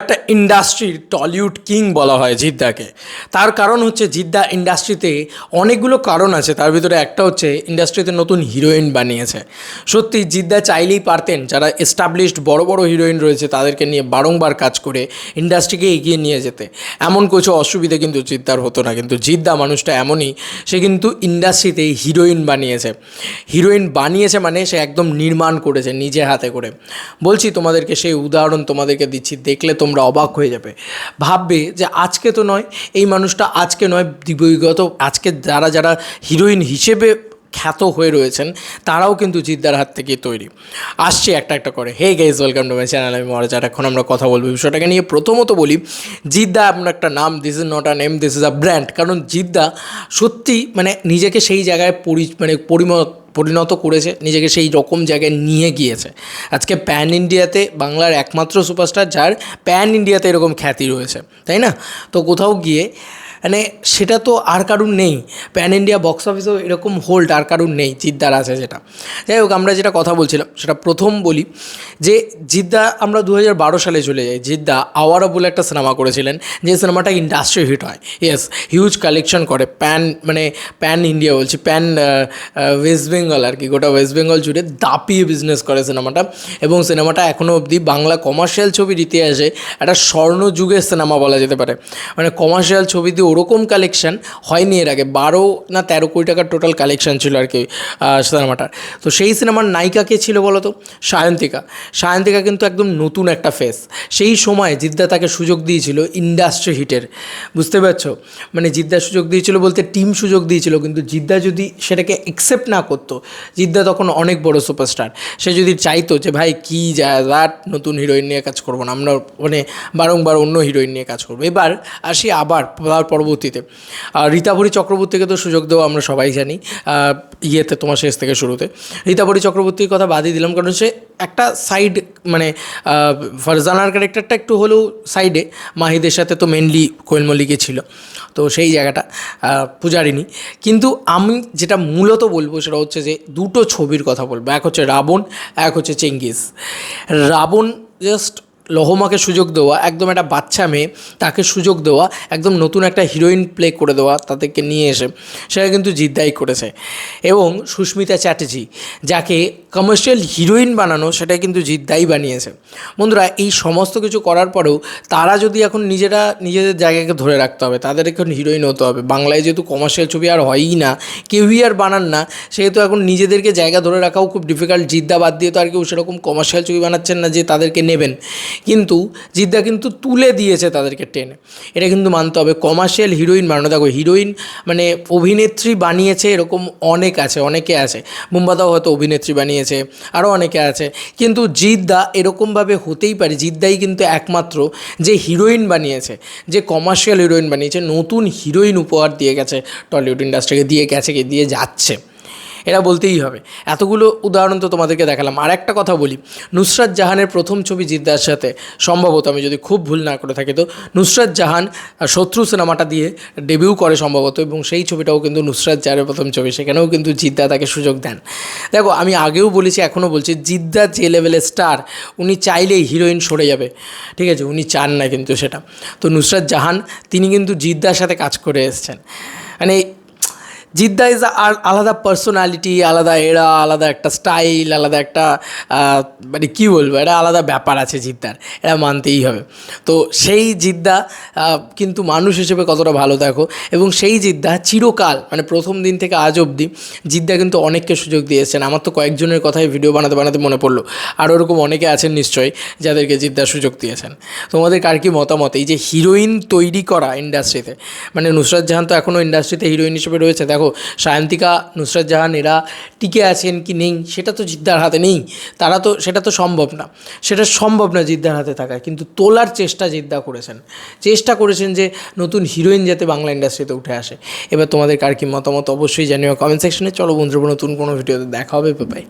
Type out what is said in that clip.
একটা ইন্ডাস্ট্রির Tollywood king বলা হয় জিদ্দাকে। তার কারণ হচ্ছে জিদ্দা ইন্ডাস্ট্রিতে অনেকগুলো কারণ আছে। তার ভিতরে একটা হচ্ছে ইন্ডাস্ট্রিতে নতুন হিরোইন বানিয়েছে। সত্যি, জিদ্দা চাইলেই পারতেন। যারা এস্টাবলিশড বড় বড় হিরোইন রয়েছে, তাদেরকে নিয়ে বারংবার কাজ করে ইন্ডাস্ট্রিকে এগিয়ে নিয়ে যেতে। এমন কিছু অসুবিধা কিন্তু জিদ্দার হতো না। কিন্তু জিদ্দা মানুষটা এমনই, সে কিন্তু ইন্ডাস্ট্রিতে হিরোইন বানিয়েছে। হিরোইন বানিয়েছে মানে সে একদম নির্মাণ করেছে, নিজে হাতে করে। বলছি, তোমাদেরকে সেই উদাহরণ তোমাদেরকে দিচ্ছি। দেখলে তোমরা অবাক হয়ে যাবে। ভাববে যে আজকে তো নয়, এই মানুষটা আজকে নয় বিগত আজকে যারা যারা হিরোইন হিসেবে খ্যাত হয়ে রয়েছেন, তারাও কিন্তু জিদ্দার হাত থেকে তৈরি। আসছে একটা একটা করে। Hey guys welcome to my channel আমি মহারাজ। এখন আমরা কথা বলব বিষয়টাকে নিয়ে। প্রথমত বলি, জিদ্দা আপনার একটা নাম this is not a name this is a brand কারণ জিদ্দা সত্যি মানে নিজেকে সেই জায়গায় পরি মানে পরিমত পরিণত করেছে, নিজেকে সেই রকম জায়গায় নিয়ে গিয়েছে। আজকে প্যান ইন্ডিয়াতে বাংলার একমাত্র সুপারস্টার যার প্যান ইন্ডিয়াতে এরকম খ্যাতি রয়েছে, তাই না? তো কোথাও গিয়ে মানে সেটা তো আর কারুর নেই। প্যান ইন্ডিয়া বক্স অফিসেও এরকম হোল্ড আর কারুর নেই, জিদ্দার আছে যেটা। যাই হোক, আমরা যেটা কথা বলছিলাম, সেটা প্রথম বলি যে জিদ্দা আমরা দু হাজার বারো সালে চলে যাই। জিদ্দা আওয়ারা বলে একটা সিনেমা করেছিলেন, যে সিনেমাটা ইন্ডাস্ট্রি হিট হয়। ইয়েস হিউজ কালেকশন করে। প্যান মানে প্যান ইন্ডিয়া বলছি প্যান ওয়েস্ট বেঙ্গল আর কি, গোটা ওয়েস্ট বেঙ্গল জুড়ে দাপিয়ে বিজনেস করে সিনেমাটা এবং সিনেমাটা এখনও অবধি বাংলা কমার্শিয়াল ছবির ইতিহাসে একটা স্বর্ণযুগের সিনেমা বলা যেতে পারে। মানে কমার্শিয়াল ছবি দিয়ে ওরকম কালেকশন হয়নি এর আগে, বারো না তেরো কোটি টাকার টোটাল কালেকশন ছিল আর কি সিনেমাটার তো সেই সিনেমার নায়িকা কে ছিল বলো তো? সায়ন্তিকা। সায়ন্তিকা কিন্তু একদম নতুন একটা ফেস সেই সময় জিদ্দা তাকে সুযোগ দিয়েছিল ইন্ডাস্ট্রি হিটের বুঝতে পারছ? মানে জিদ্দা সুযোগ দিয়েছিল বলতে টিম সুযোগ দিয়েছিল, কিন্তু জিদ্দা যদি সেটাকে অ্যাকসেপ্ট না করতো জিদ্দা তখন অনেক বড় সুপারস্টার। সে যদি চাইতো যে, ভাই, কী যা রাট নতুন হিরোইন নিয়ে কাজ করব না, আমরা মানে বারংবার অন্য হিরোইন নিয়ে কাজ করব। এবার আসি আবার পরবর্তীতে। রীতাভরি চক্রবর্তীকে তো সুযোগ দেওয়া আমরা সবাই জানি। ইয়েতে, তোমার শেষ থেকে শুরুতে। রীতাভরি চক্রবর্তীর কথা বাদই দিলাম, কারণ সে একটা সাইড মানে ফরজানার ক্যারেক্টারটা একটু হলেও সাইডে মাহিদের সাথে তো মেনলি কোয়েল মল্লিকে ছিল। তো সেই জায়গাটা পূজারিনী কিন্তু আমি যেটা মূলত বলব সেটা হচ্ছে যে দুটো ছবির কথা বলব। এক হচ্ছে রাবণ, এক হচ্ছে চেঙ্গিস। রাবণ জাস্ট লহমাকে সুযোগ দেওয়া, একদম একটা বাচ্চা মেয়ে, তাকে সুযোগ দেওয়া, একদম নতুন একটা হিরোইন প্লে করে দেওয়া তাদেরকে নিয়ে এসে, সেটা কিন্তু জিদ্দাই করেছে। এবং সুস্মিতা চ্যাটার্জি, যাকে কমার্শিয়াল হিরোইন বানানো, সেটা কিন্তু জিদ্দাই বানিয়েছে। বন্ধুরা, এই সমস্ত কিছু করার পরেও তারা যদি এখন নিজেরা, নিজেদের জায়গাকে ধরে রাখতে হবে, তাদের এখন হিরোইন হতে হবে। বাংলায় যেহেতু কমার্শিয়াল ছবি আর হয়ই না, কেউই আর বানান না, সেহেতু এখন নিজেদেরকে জায়গা ধরে রাখাও খুব ডিফিকাল্ট জিদ্দা বাদ দিয়ে তো আর কেউ সেরকম কমার্শিয়াল ছবি বানাচ্ছেন না যে তাদেরকে নেবেন। কিন্তু জিদ্দা কিন্তু তুলে দিয়েছে তাদেরকে টেনে। এটা কিন্তু মানতে হবে। কমার্শিয়াল হিরোইন বানানো দেখো হিরোইন মানে অভিনেত্রী বানিয়েছে এরকম অনেক আছে, অনেকে আছে। মুম্বাদাও হয়তো অভিনেত্রী বানিয়েছে আরও অনেকে আছে। কিন্তু জিদ্দা এরকমভাবে হতেই পারে, জিদ্দাই কিন্তু একমাত্র যে হিরোইন বানিয়েছে, যে কমার্শিয়াল হিরোইন বানিয়েছে, নতুন হিরোইন উপহার দিয়ে গেছে টলিউড ইন্ডাস্ট্রিকে দিয়ে গেছে দিয়ে যাচ্ছে। এটা বলতেই হবে। এতগুলো উদাহরণ তো তোমাদেরকে দেখালাম। আর একটা কথা বলি, নুসরাত জাহানের প্রথম ছবি জিদ্দার সাথে সম্ভবত, আমি যদি খুব ভুল না করে থাকি তো, নুসরাত জাহান শত্রু সিনেমাটা দিয়ে ডেবিউ করে সম্ভবত এবং সেই ছবিটাও কিন্তু নুসরাত জাহানের প্রথম ছবি, সেখানেও কিন্তু জিদ্দা তাকে সুযোগ দেন। দেখো, আমি আগেও বলেছি, এখনও বলছি, জিদ্দা যে লেভেলের স্টার উনি চাইলেই হিরোইন সরে যাবে। ঠিক আছে, উনি চান না কিন্তু সেটা। তো নুসরাত জাহান, তিনি কিন্তু জিদ্দার সাথে কাজ করে এসেছেন। মানে জিদ্দা ইজ আর আলাদা পার্সোনালিটি আলাদা এরা আলাদা একটা স্টাইল আলাদা একটা মানে কী বলব, এটা আলাদা ব্যাপার আছে জিদ্দার, এটা মানতেই হবে। তো সেই জিদ্দা কিন্তু মানুষ হিসেবে কতটা ভালো দেখো, এবং সেই জিদ্দা চিরকাল মানে প্রথম দিন থেকে আজ অবধি, জিদ্দা কিন্তু অনেককে সুযোগ দিয়েছেন। আমার তো কয়েকজনের কথাই ভিডিও বানাতে বানাতে মনে পড়ল। আর ওরকম অনেকে আছেন নিশ্চয়ই, যাদেরকে জিদ্দা সুযোগ দিয়েছেন। তোমাদের কার কি মতামত? এই যে হিরোইন তৈরি করা ইন্ডাস্ট্রিতে মানে নুসরাত জাহান তো এখনও ইন্ডাস্ট্রিতে হিরোইন হিসেবে রয়েছে দেখো, সায়ন্তিকা, নুসরত জাহান, এরা টিকে আছেন কি নেই, সেটা তো জিদ্দার হাতে নেই। তারা তো, সেটা তো সম্ভব না। সেটা সম্ভব না জিদ্দার হাতে থাকা কিন্তু তোলার চেষ্টা জিদ্দা করেছেন। চেষ্টা করেছেন যে নতুন হিরোইন যাতে বাংলা ইন্ডাস্ট্রিতে উঠে আসে। এবার তোমাদের কার কি মতামত? অবশ্যই জানিও কমেন্ট সেকশনে। চলো বন্ধুরা, নতুন কোনো ভিডিওতে দেখা হবে। বাই